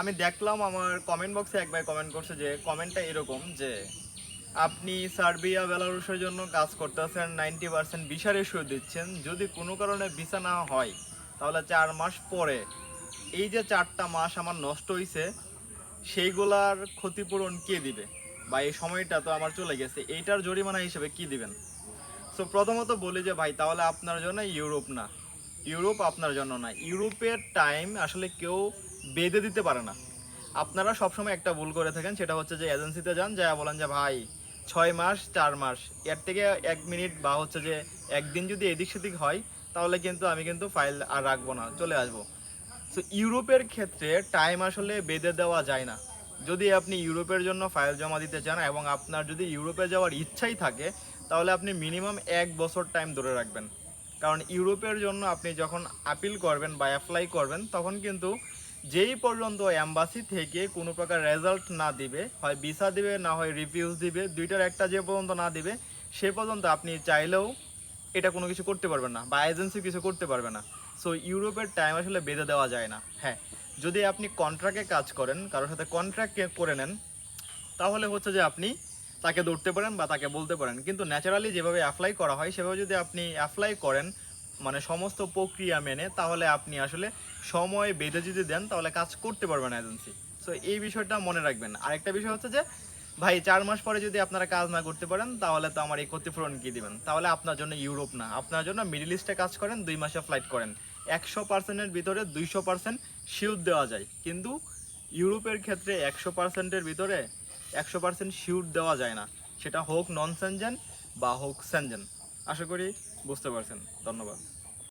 আমি দেখলাম আমার কমেন্ট বক্সে এক ভাই কমেন্ট করছে যে কমেন্টটা এরকম যে, আপনি সার্বিয়া বেলারুশের জন্য কাজ করতেছেন নাইনটি পার্সেন্ট ভিসা রেশিও দিচ্ছেন, যদি কোনো কারণে ভিসা না হয়, তাহলে চার মাস পরে, এই যে চারটা মাস আমার নষ্ট হয়েছে সেইগুলার ক্ষতিপূরণ কে দিবে? বা এই সময়টা তো আমার চলে গেছে, এইটার জরিমানা হিসেবে কি দিবেন? সো প্রথমত বলি যে, ভাই, তাহলে আপনার জন্য ইউরোপ না। ইউরোপ আপনার জন্য না। ইউরোপের টাইম আসলে কেউ বেঁধে দিতে পারে না। আপনারা সবসময় একটা ভুল করে থাকেন, সেটা হচ্ছে যে এজেন্সিতে যান যা বলেন যে, ভাই, ছয় মাস, চার মাস। এর থেকে এক মিনিট বা হচ্ছে যে একদিন যদি এদিক সেদিক হয়, তাহলে কিন্তু আমি কিন্তু ফাইল আর রাখব না, চলে আসব। সো ইউরোপের ক্ষেত্রে টাইম আসলে বেঁধে দেওয়া যায় না। যদি আপনি ইউরোপের জন্য ফাইল জমা দিতে চান এবং আপনার যদি ইউরোপে যাওয়ার ইচ্ছাই থাকে, তাহলে আপনি মিনিমাম এক বছর টাইম ধরে রাখবেন। কারণ ইউরোপের জন্য আপনি যখন আপিল করবেন বা অ্যাপ্লাই করবেন, তখন কিন্তু যেই পর্যন্ত অ্যাম্বাসি থেকে কোনো প্রকার রেজাল্ট না দিবে, হয় ভিসা দিবে, না হয় রিফিউজ দিবে, দুইটার একটা যে পর্যন্ত না দিবে, সে পর্যন্ত আপনি চাইলেও এটা কোনো কিছু করতে পারবেন না বা এজেন্সি কিছু করতে পারবে না। সো ইউরোপের টাইম আসলে বেঁধে দেওয়া যায় না। হ্যাঁ যদি আপনি কন্ট্রাক্টে কাজ করেন, কারোর সাথে কন্ট্রাক্ট করে নেন, তাহলে হচ্ছে যে আপনি তাকে ধরতে পারেন বা তাকে বলতে পারেন। কিন্তু ন্যাচারালি যেভাবে অ্যাপ্লাই করা হয়, সেভাবে যদি আপনি অ্যাপ্লাই করেন মানে সমস্ত প্রক্রিয়া মেনে তাহলে আপনি আসলে সময় বেঁধে যদি দেন, তাহলে কাজ করতে পারবেন এজেন্সি সো এই বিষয়টা মনে রাখবেন। আরেকটা বিষয় হচ্ছে যে, ভাই, চার মাস পরে যদি আপনারা কাজ না করতে পারেন, তাহলে তো আমার এই ক্ষতিপূরণ কি দিবেন? তাহলে আপনার জন্য ইউরোপ না। আপনার জন্য মিডিল ইস্টে কাজ করেন, দুই মাসে ফ্লাইট করেন। একশো পার্সেন্টের ভিতরে দুইশো পার্সেন্ট শিওর দেওয়া যায়। কিন্তু ইউরোপের ক্ষেত্রে একশো পার্সেন্টের ভিতরে একশো পার্সেন্ট শিওর দেওয়া যায় না। সেটা হোক নন সেনজেন বা হোক সেনজেন আশা করি বুঝতে পারছেন। ধন্যবাদ।